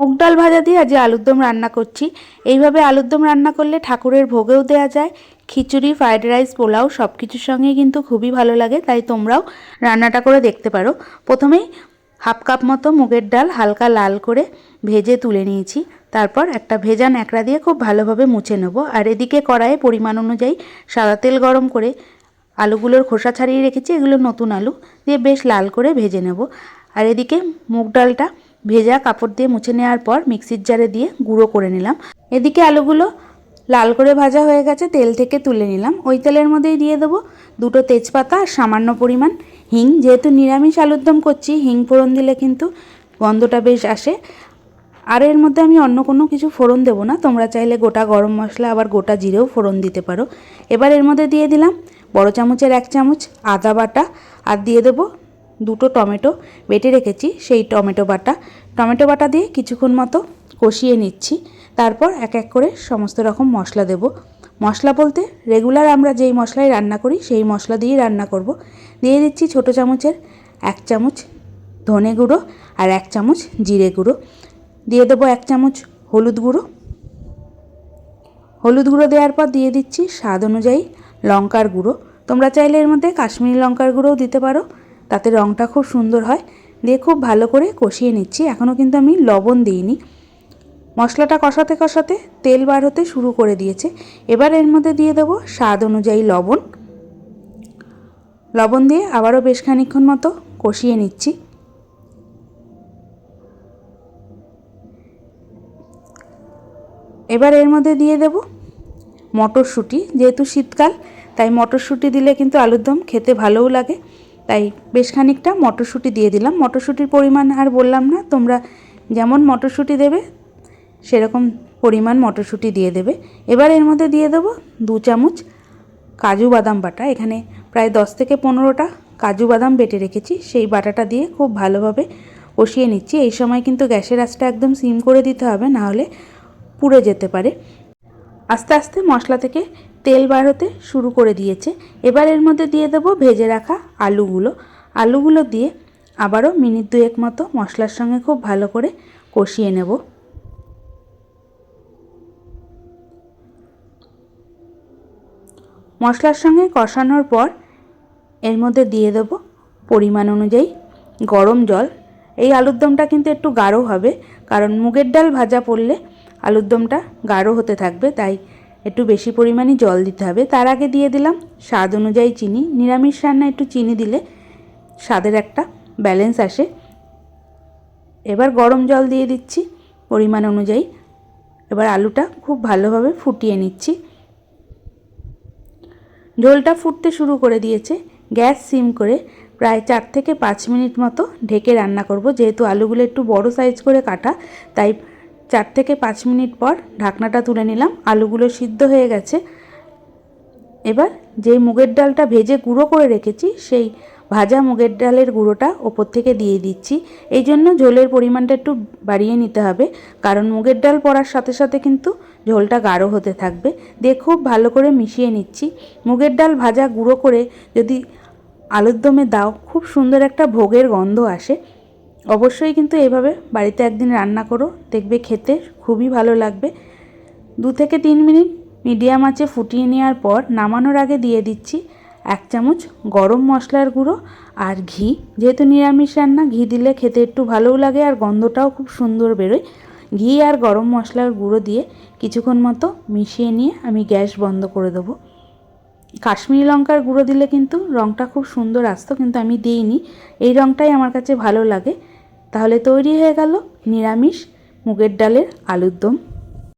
মুগ ডাল ভাজা দিয়ে আজ আলুর দম রান্না করছি। এইভাবে আলুর দম রান্না করলে ঠাকুরের ভোগেও দেওয়া যায়, খিচুড়ি, ফ্রাইড রাইস, পোলাও সব কিছুর সঙ্গেই কিন্তু খুবই ভালো লাগে, তাই তোমরাও রান্নাটা করে দেখতে পারো। প্রথমেই হাফ কাপ মতো মুগের ডাল হালকা লাল করে ভেজে তুলে নিয়েছি। তারপর একটা ভেজা ন্যাকড়া দিয়ে খুব ভালোভাবে মুছে নেব। আর এদিকে কড়াইয়ে পরিমাণ অনুযায়ী সাদা তেল গরম করে আলুগুলোর খোসা ছাড়িয়ে রেখেছি, এগুলো নতুন আলু, দিয়ে বেশ লাল করে ভেজে নেব। আর এদিকে মুগ ডালটা ভেজা কাপড় দিয়ে মুছে নেওয়ার পর মিক্সির জারে দিয়ে গুঁড়ো করে নিলাম। এদিকে আলুগুলো লাল করে ভাজা হয়ে গেছে, তেল থেকে তুলে নিলাম। ওই তেলের মধ্যেই দিয়ে দেবো দুটো তেজপাতা আর সামান্য পরিমাণ হিং। যেহেতু নিরামিষ আলুর দম করছি, হিং ফোড়ন দিলে কিন্তু গন্ধটা বেশ আসে। আর এর মধ্যে আমি অন্য কোনো কিছু ফোড়ন দেবো না। তোমরা চাইলে গোটা গরম মশলা আবার গোটা জিরেও ফোড়ন দিতে পারো। এবার এর মধ্যে দিয়ে দিলাম বড় চামচের এক চামচ আদা বাটা আর দিয়ে দেবো দুটো টমেটো বেটে রেখেছি, সেই টমেটো বাটা। টমেটো বাটা দিয়ে কিছুক্ষণ মতো কষিয়ে নিচ্ছি, তারপর এক এক করে সমস্ত রকম মশলা দেব। মশলা বলতে রেগুলার আমরা যেই মশলাই রান্না করি, সেই মশলা দিয়েই রান্না করব। দিয়ে দিচ্ছি ছোটো চামচের এক চামচ ধনে গুঁড়ো আর এক চামচ জিরে গুঁড়ো। দিয়ে দেবো এক চামচ হলুদ গুঁড়ো। হলুদ গুঁড়ো দেওয়ার পর দিয়ে দিচ্ছি স্বাদ অনুযায়ী লঙ্কার গুঁড়ো। তোমরা চাইলে এর মধ্যে কাশ্মীরি লঙ্কার গুঁড়োও দিতে পারো। তাতে রঙটা খুব সুন্দর হয়। দিয়ে খুব ভালো করে কষিয়ে নিচ্ছি। এখনও কিন্তু আমি লবণ দিইনি। মশলাটা কষাতে কষাতে তেল বার হতে শুরু করে দিয়েছে। এবার এর মধ্যে দিয়ে দেবো স্বাদ অনুযায়ী লবণ। লবণ দিয়ে আবারও বেশ খানিক্ষণ মতো কষিয়ে নিচ্ছি। এবার এর মধ্যে দিয়ে দেব মটরশুঁটি। যেহেতু শীতকাল, তাই মটরশুঁটি দিলে কিন্তু আলুর দম খেতে ভালোও লাগে। তাই বেশ খানিকটা মটরশুঁটি দিয়ে দিলাম। মটরশুঁটির পরিমাণ আর বললাম না, তোমরা যেমন মটরশুঁটি দেবে, সেরকম পরিমাণ মটরশুঁটি দিয়ে দেবে। এবার এর মধ্যে দিয়ে দেবো দু চামচ কাজু বাদাম বাটা। এখানে প্রায় দশ থেকে পনেরোটা কাজু বাদাম বেটে রেখেছি। সেই বাটাটা দিয়ে খুব ভালোভাবে কষিয়ে নিচ্ছি। এই সময় কিন্তু গ্যাসের আঁচটা একদম সিম করে দিতে হবে নাহলে পুড়ে যেতে পারে। আস্তে আস্তে মশলা থেকে তেল বার হতে শুরু করে দিয়েছে। এবার এর মধ্যে দিয়ে দেবো ভেজে রাখা আলুগুলো। আলুগুলো দিয়ে আবারও মিনিট দুয়েক মতো মশলার সঙ্গে খুব ভালো করে কষিয়ে নেব। মশলার সঙ্গে কষানোর পর এর মধ্যে দিয়ে দেব পরিমাণ অনুযায়ী গরম জল। এই আলুর দমটা কিন্তু একটু গাঢ় হবে, কারণ মুগের ডাল ভাজা পড়লে আলুর দমটা গাঢ় হতে থাকবে, তাই একটু বেশি পরিমাণে জল দিতে হবে। তার আগে দিয়ে দিলাম স্বাদ অনুযায়ী চিনি। নিরামিষ রান্না একটু চিনি দিলে স্বাদের একটা ব্যালেন্স আসে। এবার গরম জল দিয়ে দিচ্ছি পরিমাণ অনুযায়ী। এবার আলুটা খুব ভালোভাবে ফুটিয়ে নিচ্ছি। ঝোলটা ফুটতে শুরু করে দিয়েছে। গ্যাস সিম করে প্রায় চার থেকে পাঁচ মিনিট মতো ঢেকে রান্না করব। যেহেতু আলুগুলো একটু বড় সাইজ করে কাটা, তাই চার থেকে পাঁচ মিনিট পর ঢাকনাটা তুলে নিলাম। আলুগুলো সিদ্ধ হয়ে গেছে। এবার যে মুগের ডালটা ভেজে গুঁড়ো করে রেখেছি, সেই ভাজা মুগের ডালের গুঁড়োটা ওপর থেকে দিয়ে দিচ্ছি। এই জন্য ঝোলের পরিমাণটা একটু বাড়িয়ে নিতে হবে, কারণ মুগের ডাল পড়ার সাথে সাথে কিন্তু ঝোলটা গাঢ় হতে থাকবে। দিয়ে খুব ভালো করে মিশিয়ে নিচ্ছি। মুগের ডাল ভাজা গুঁড়ো করে যদি আলুর দমে দাও, খুব সুন্দর একটা ভোগের গন্ধ আসে। অবশ্যই কিন্তু এভাবে বাড়িতে একদিন রান্না করো, দেখবে খেতে খুবই ভালো লাগবে। দু থেকে তিন মিনিট মিডিয়াম আঁচে ফুটিয়ে নেওয়ার পর নামানোর আগে দিয়ে দিচ্ছি এক চামচ গরম মশলার গুঁড়ো আর ঘি। যেহেতু নিরামিষ রান্না, ঘি দিলে খেতে একটু ভালোও লাগে আর গন্ধটাও খুব সুন্দর বেরোয়। ঘি আর গরম মশলার গুঁড়ো দিয়ে কিছুক্ষণ মতো মিশিয়ে নিয়ে আমি গ্যাস বন্ধ করে দেবো। কাশ্মীরি লঙ্কার গুঁড়ো দিলে কিন্তু রঙটা খুব সুন্দর আসতো, কিন্তু আমি দিইনি। এই রঙটাই আমার কাছে ভালো লাগে। তাহলে তৈরি হয়ে গেল নিরামিষ মুগের ডালের আলুর দম।